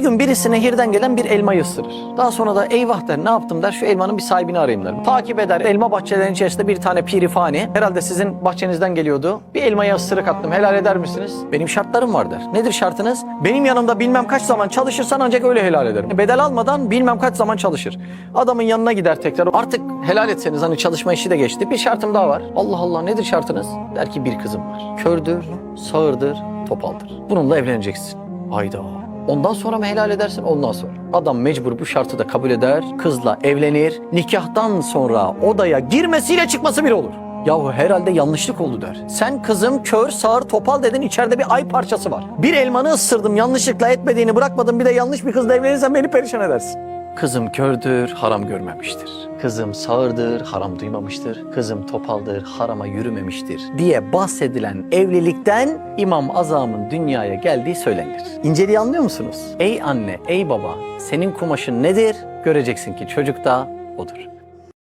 Bir gün birisi nehirden gelen bir elmayı ısırır. Daha sonra da eyvah der ne yaptım der şu elmanın bir sahibini arayayım der. Takip eder elma bahçelerinin içerisinde bir tane pirifani herhalde sizin bahçenizden geliyordu. Bir elmayı ısırık attım helal eder misiniz? Benim şartlarım var der. Nedir şartınız? Benim yanımda bilmem kaç zaman çalışırsan ancak öyle helal ederim. Bedel almadan bilmem kaç zaman çalışır. Adamın yanına gider tekrar. Artık helal etseniz hani çalışma işi de geçti. Bir şartım daha var. Allah Allah nedir şartınız? Der ki bir kızım var. Kördür, sağırdır, topaldır. Bununla evleneceksin. Hayda. Ondan sonra mı helal edersin? Ondan sonra. Adam mecbur bu şartı da kabul eder. Kızla evlenir. Nikahtan sonra odaya girmesiyle çıkması bir olur. Yahu herhalde yanlışlık oldu der. Sen kızım kör, sağır, topal dedin içeride bir ay parçası var. Bir elmanı ısırdım yanlışlıkla etmediğini bırakmadım bir de yanlış bir kızla evlenirsen beni perişan edersin. Kızım kördür, haram görmemiştir. Kızım sağırdır, haram duymamıştır. Kızım topaldır, harama yürümemiştir diye bahsedilen evlilikten İmam Azam'ın dünyaya geldiği söylenir. İnceliği anlıyor musunuz? Ey anne, ey baba, senin kumaşın nedir? Göreceksin ki çocuk da odur.